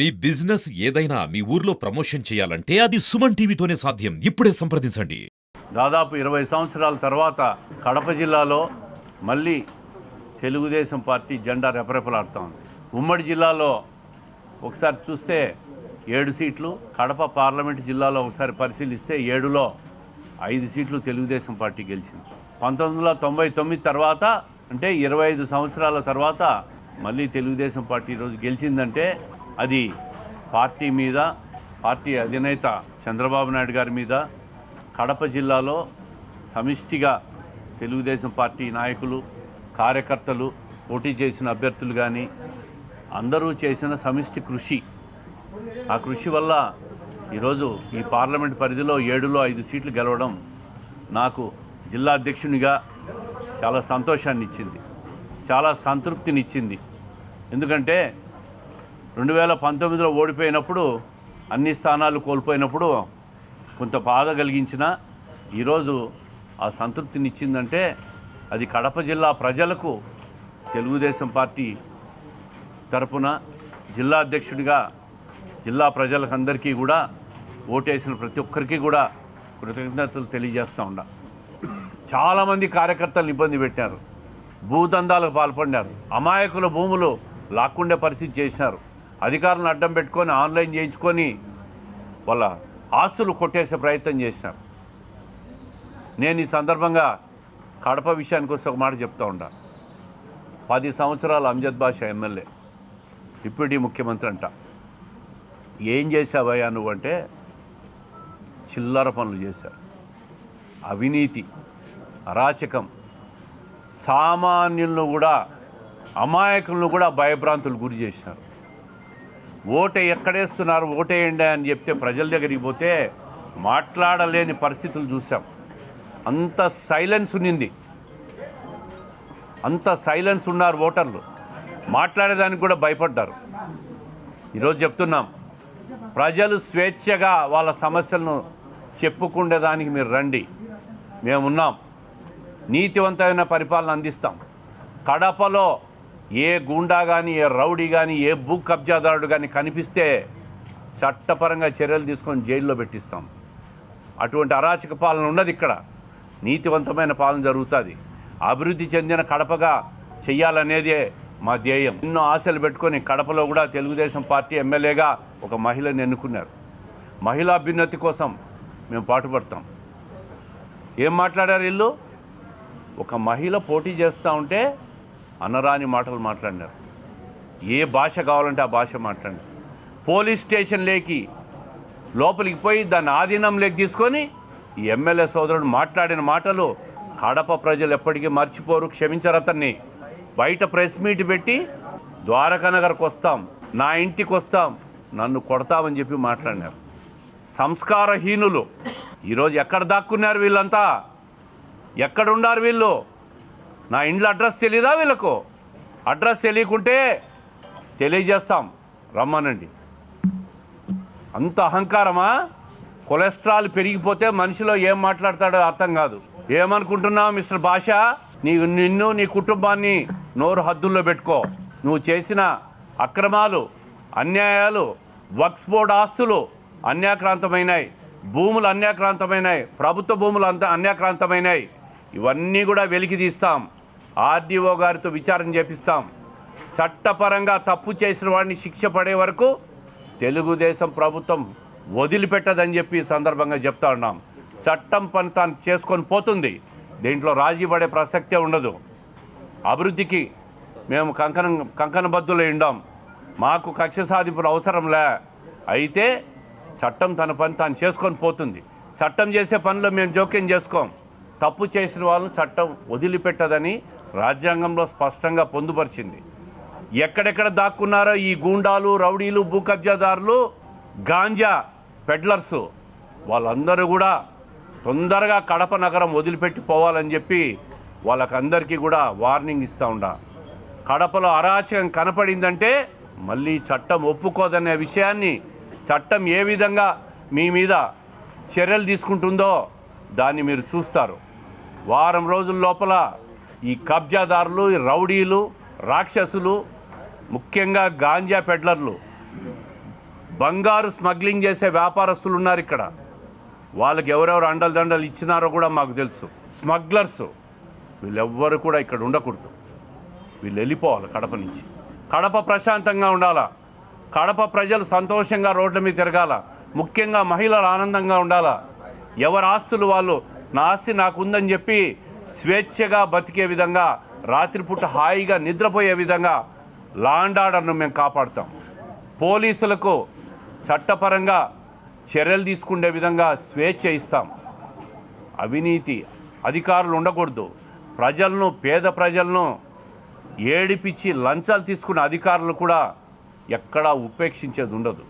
మీ business ఏదైనా మీ ఊర్లో promotion చేయాలంటే అది సుమన్ టీవీతోనే సాధ్యం. ఇప్పుడే సంప్రదించండి. దాదాపు ఇరవై సంవత్సరాల తర్వాత కడప జిల్లాలో మళ్ళీ తెలుగుదేశం పార్టీ జెండా రెపరెపలాడుతూ ఉంది. ఉమ్మడి జిల్లాలో ఒకసారి చూస్తే ఏడు సీట్లు కడప పార్లమెంట్ జిల్లాలో ఒకసారి పరిశీలిస్తే ఏడులో ఐదు సీట్లు తెలుగుదేశం పార్టీ గెలిచింది. పంతొమ్మిది వందల తొంభై తొమ్మిది తర్వాత అంటే ఇరవై ఐదు సంవత్సరాల తర్వాత మళ్ళీ తెలుగుదేశం పార్టీ ఈరోజు గెలిచిందంటే అది పార్టీ మీద పార్టీ అధినేత చంద్రబాబు నాయుడు గారి మీద కడప జిల్లాలో సమిష్టిగా తెలుగుదేశం పార్టీ నాయకులు కార్యకర్తలు పోటీ చేసిన అభ్యర్థులు కానీ అందరూ చేసిన సమిష్టి కృషి. ఆ కృషి వల్ల ఈరోజు ఈ పార్లమెంట్ పరిధిలో ఏడులో ఐదు సీట్లు గెలవడం నాకు జిల్లా అధ్యక్షునిగా చాలా సంతోషాన్ని ఇచ్చింది చాలా సంతృప్తినిచ్చింది. ఎందుకంటే రెండు వేల పంతొమ్మిదిలో ఓడిపోయినప్పుడు అన్ని స్థానాలు కోల్పోయినప్పుడు కొంత బాధ కలిగించిన ఈరోజు ఆ సంతృప్తినిచ్చిందంటే అది కడప జిల్లా ప్రజలకు తెలుగుదేశం పార్టీ తరపున జిల్లా అధ్యక్షుడిగా జిల్లా ప్రజలకందరికీ కూడా ఓటేసిన ప్రతి ఒక్కరికి కూడా కృతజ్ఞతలు తెలియజేస్తూ ఉండ చాలామంది కార్యకర్తలు ఇబ్బంది పెట్టారు. భూదందాలకు పాల్పడినారు. అమాయకుల భూములు లాక్కుండే పరిస్థితి చేసినారు. అధికారులను అడ్డం పెట్టుకొని ఆన్లైన్ చేయించుకొని వాళ్ళ ఆస్తులు కొట్టేసే ప్రయత్నం చేశాను నేను ఈ సందర్భంగా కడప విషయానికి వస్తే ఒక మాట చెప్తా ఉంటా పది సంవత్సరాలు అంజద్ బాష ఎమ్మెల్యే డిప్యూటీ ముఖ్యమంత్రి అంట. ఏం చేసావయ్యా నువ్వంటే చిల్లర పనులు చేశావు అవినీతి అరాచకం సామాన్యులను కూడా అమాయకులను కూడా భయభ్రాంతులు గురి చేశారు. ఓటే ఎక్కడేస్తున్నారు? ఓటేయండి అని చెప్తే ప్రజల దగ్గరికి పోతే మాట్లాడలేని పరిస్థితులు చూసాం అంత సైలెన్స్ ఉన్నింది. అంత సైలెన్స్ ఉన్నారు ఓటర్లు. మాట్లాడేదానికి కూడా భయపడ్డారు. ఈరోజు చెప్తున్నాం ప్రజలు స్వేచ్ఛగా వాళ్ళ సమస్యలను చెప్పుకునేదానికి మీరు రండి. మేమున్నాం. నీతివంతమైన పరిపాలన అందిస్తాం. కడపలో ఏ గూండా కానీ ఏ రౌడీ కానీ ఏ భూ కబ్జాదారుడు కానీ కనిపిస్తే చట్టపరంగా చర్యలు తీసుకొని జైల్లో పెట్టిస్తాం. అటువంటి అరాచక పాలన ఉన్నది ఇక్కడ. నీతివంతమైన పాలన జరుగుతుంది. అభివృద్ధి చెందిన కడపగా చెయ్యాలనేదే మా ధ్యేయం. ఎన్నో ఆశలు పెట్టుకొని కడపలో కూడా తెలుగుదేశం పార్టీ ఎమ్మెల్యేగా ఒక మహిళను ఎన్నుకున్నారు. మహిళా అభ్యున్నతి కోసం మేము పాటుపడతాం. ఏం మాట్లాడారు వీళ్ళు? ఒక మహిళ పోటీ చేస్తూ ఉంటే అనరాని మాటలు మాట్లాడినారు. ఏ భాష కావాలంటే ఆ భాష మాట్లాడినారు. పోలీస్ స్టేషన్ లేకి లోపలికి పోయి దాన్ని ఆధీనంలోకి తీసుకొని ఎమ్మెల్యే సోదరుడు మాట్లాడిన మాటలు కడప ప్రజలు ఎప్పటికీ మర్చిపోరు క్షమించరు అతన్ని. బయట ప్రెస్ మీట్ పెట్టి ద్వారకానగర్కి వస్తాం నా ఇంటికి వస్తాం నన్ను కొడతామని చెప్పి మాట్లాడినారు. సంస్కారహీనులు. ఈరోజు ఎక్కడ దాక్కున్నారు వీళ్ళంతా? ఎక్కడున్నారు వీళ్ళు? నా ఇంట్లో అడ్రస్ తెలీదా వీళ్ళకు? అడ్రస్ తెలియకుంటే తెలియజేస్తాం. రమ్మనండి. అంత అహంకారమా? కొలెస్ట్రాల్ పెరిగిపోతే మనిషిలో ఏం మాట్లాడతాడో అర్థం కాదు. ఏమనుకుంటున్నావు మిస్టర్ భాష? నీ నిన్ను నీ కుటుంబాన్ని నోరు హద్దుల్లో పెట్టుకో. నువ్వు చేసిన అక్రమాలు అన్యాయాలు వక్స్ బోర్డ్ ఆస్తులు అన్యాక్రాంతమైనాయి. భూములు అన్యాక్రాంతమైనాయి. ప్రభుత్వ భూములు అంత అన్యాక్రాంతమైనాయి. ఇవన్నీ కూడా వెలికి తీస్తాం. ఆర్డీఓ గారితో విచారణ చేపిస్తాం. చట్టపరంగా తప్పు చేసిన వాడిని శిక్ష పడే వరకు తెలుగుదేశం ప్రభుత్వం వదిలిపెట్టదని చెప్పి సందర్భంగా చెప్తా ఉన్నాం. చట్టం పని తాను చేసుకొని పోతుంది. దీంట్లో రాజీ పడే ప్రసక్తే ఉండదు. అభివృద్ధికి మేము కంకణం కంకణబద్దులై ఉండాం. మాకు కక్ష సాధింపులు అవసరంలే అయితే చట్టం తన పని తాను చేసుకొని పోతుంది. చట్టం చేసే పనిలో మేము జోక్యం చేసుకోం. తప్పు చేసిన వాళ్ళు చట్టం వదిలిపెట్టదని రాజ్యాంగంలో స్పష్టంగా పొందుపరిచింది. ఎక్కడెక్కడ దాక్కున్నారో ఈ గూండాలు రౌడీలు భూకబ్జాదారులు గాంజా పెడ్లర్స్ వాళ్ళందరూ కూడా తొందరగా కడప నగరం వదిలిపెట్టి పోవాలని చెప్పి వాళ్ళకందరికీ కూడా వార్నింగ్ ఇస్తూ ఉండా. కడపలో అరాచకం కనపడిందంటే మళ్ళీ చట్టం ఒప్పుకోదనే విషయాన్ని చట్టం ఏ విధంగా మీ మీద చర్యలు తీసుకుంటుందో దాన్ని మీరు చూస్తారు. వారం రోజుల లోపల ఈ కబ్జాదారులు ఈ రౌడీలు రాక్షసులు ముఖ్యంగా గాంజా పెడ్లర్లు బంగారు స్మగ్లింగ్ చేసే వ్యాపారస్తులు ఉన్నారు ఇక్కడ. వాళ్ళకి ఎవరెవరు అండలు దండలు ఇచ్చినారో కూడా మాకు తెలుసు. స్మగ్లర్స్ వీళ్ళెవ్వరు కూడా ఇక్కడ ఉండకూడదు. వీళ్ళు వెళ్ళిపోవాలి కడప నుంచి. కడప ప్రశాంతంగా ఉండాలా? కడప ప్రజలు సంతోషంగా రోడ్ల మీద తిరగాల? ముఖ్యంగా మహిళలు ఆనందంగా ఉండాలా? ఎవరి ఆస్తులు వాళ్ళు? నా ఆస్తి నాకు ఉందని చెప్పి స్వేచ్ఛగా బతికే విధంగా రాత్రిపూట హాయిగా నిద్రపోయే విధంగా లాండ్ ఆర్డర్ను మేము కాపాడుతాం. పోలీసులకు చట్టపరంగా చర్యలు తీసుకునే విధంగా స్వేచ్ఛ ఇస్తాం. అవినీతి అధికారులు ఉండకూడదు. ప్రజలను పేద ప్రజలను ఏడిపించి లంచాలు తీసుకున్న అధికారులు కూడా ఎక్కడా ఉపేక్షించేది ఉండదు.